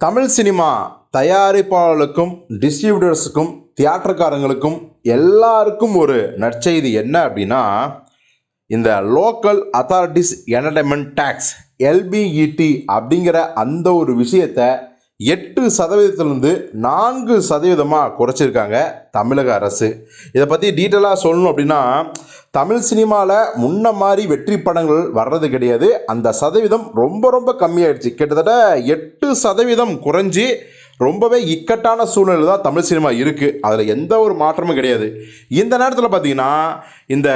Tamil cinema தயாரிப்பாளர்களுக்கும் டிஸ்ட்ரிபியூட்டர்ஸுக்கும் தியேட்டர்காரங்களுக்கும் எல்லாருக்கும் ஒரு நற்செய்தி என்ன அப்படின்னா இந்த local authorities entertainment tax LBET அப்படிங்கிற அந்த ஒரு விஷயத்தை எட்டு சதவீதத்திலிருந்து நான்கு சதவீதமாக குறைச்சிருக்காங்க தமிழக அரசு. இதை பற்றி டீட்டெயிலாக சொல்லணும் அப்படின்னா தமிழ் சினிமாவில் முன்ன மாதிரி வெற்றி படங்கள் வர்றது கிடையாது. அந்த சதவீதம் ரொம்ப ரொம்ப கம்மியாயிடுச்சு. கிட்டத்தட்ட எட்டு சதவீதம் குறைஞ்சி ரொம்பவே இக்கட்டான சூழ்நிலை தான் தமிழ் சினிமா இருக்குது அதில் எந்த ஒரு மாற்றமும் கிடையாது. இந்த நேரத்தில் பார்த்தீங்கன்னா இந்த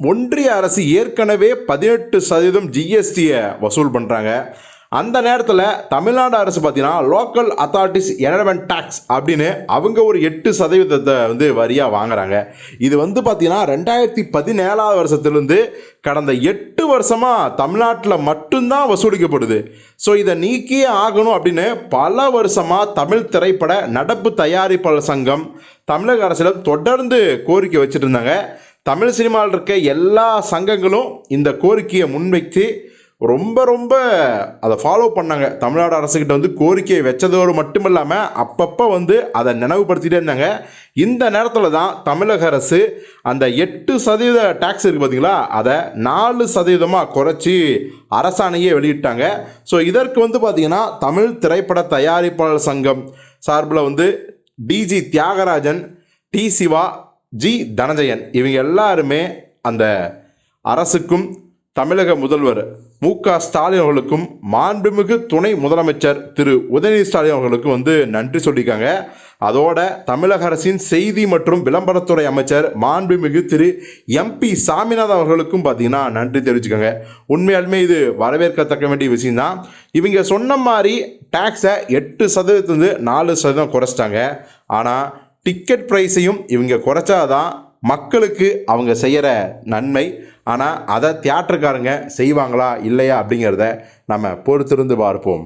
ஒன்றிய அரசு ஏற்கனவே பதினெட்டு சதவீதம் ஜிஎஸ்டியை வசூல் பண்ணுறாங்க அந்த நேரத்தில் தமிழ்நாடு அரசு பார்த்தீங்கன்னா லோக்கல் அத்தாரிட்டிஸ் எனர்மெண்ட் டேக்ஸ் அப்படின்னு அவங்க ஒரு எட்டு சதவீதத்தை வந்து வரியாக வாங்குறாங்க. இது வந்து பார்த்தீங்கன்னா ரெண்டாயிரத்தி பதினேழாவது வருஷத்துலேருந்து கடந்த எட்டு வருஷமாக தமிழ்நாட்டில் மட்டும்தான் வசூலிக்கப்படுது. ஸோ இதை நீக்கியே ஆகணும் அப்படின்னு பல வருஷமாக தமிழ் திரைப்பட நடப்பு தயாரிப்பாளர் சங்கம் தமிழக அரசிடம் தொடர்ந்து கோரிக்கை வச்சுட்டு இருந்தாங்க. தமிழ் சினிமாவில் இருக்க எல்லா சங்கங்களும் இந்த கோரிக்கையை முன்வைத்து ரொம்ப ரொம்ப அதை ஃபாலோ பண்ணாங்க. தமிழ்நாடு அரசுக்கிட்ட வந்து கோரிக்கையை வச்சதோடு மட்டும் இல்லாமல் அப்பப்போ வந்து அதை நினைவுபடுத்திகிட்டே இருந்தாங்க. இந்த நேரத்தில் தான் தமிழக அரசு அந்த எட்டு சதவீத டேக்ஸ் இருக்குது பார்த்தீங்களா அதை நாலு சதவீதமாக குறைச்சி அரசாணையே வெளியிட்டாங்க. ஸோ இதற்கு வந்து பார்த்திங்கன்னா தமிழ் திரைப்பட தயாரிப்பாளர் சங்கம் சார்பில் வந்து T G Thyagarajan T Siva G Dhananjayan இவங்க எல்லாருமே அந்த அரசுக்கும் தமிழக முதல்வர் மு க ஸ்டாலின் அவர்களுக்கும் மாண்புமிகு துணை முதலமைச்சர் திரு உதயநிதி ஸ்டாலின் அவர்களுக்கும் வந்து நன்றி சொல்லியிருக்காங்க. அதோட தமிழக அரசின் செய்தி மற்றும் விளம்பரத்துறை அமைச்சர் மாண்புமிகு திரு எம்பி சாமிநாதன் அவர்களுக்கும் பார்த்தீங்கன்னா நன்றி தெரிவிச்சுக்கோங்க. உண்மையாலுமே இது வரவேற்கத்தக்க வேண்டிய விஷயம்தான். இவங்க சொன்ன மாதிரி டேக்ஸை எட்டு சதவீதத்துலேருந்து நாலு சதவீதம் குறைச்சிட்டாங்க. ஆனால் டிக்கெட் ப்ரைஸையும் இவங்க குறைச்சாதான் மக்களுக்கு அவங்க செய்கிற நன்மை. ஆனால் அதை தியேட்டருக்காரங்க செய்வாங்களா இல்லையா அப்படிங்கிறத நம்ம பொறுத்திருந்து பார்ப்போம்.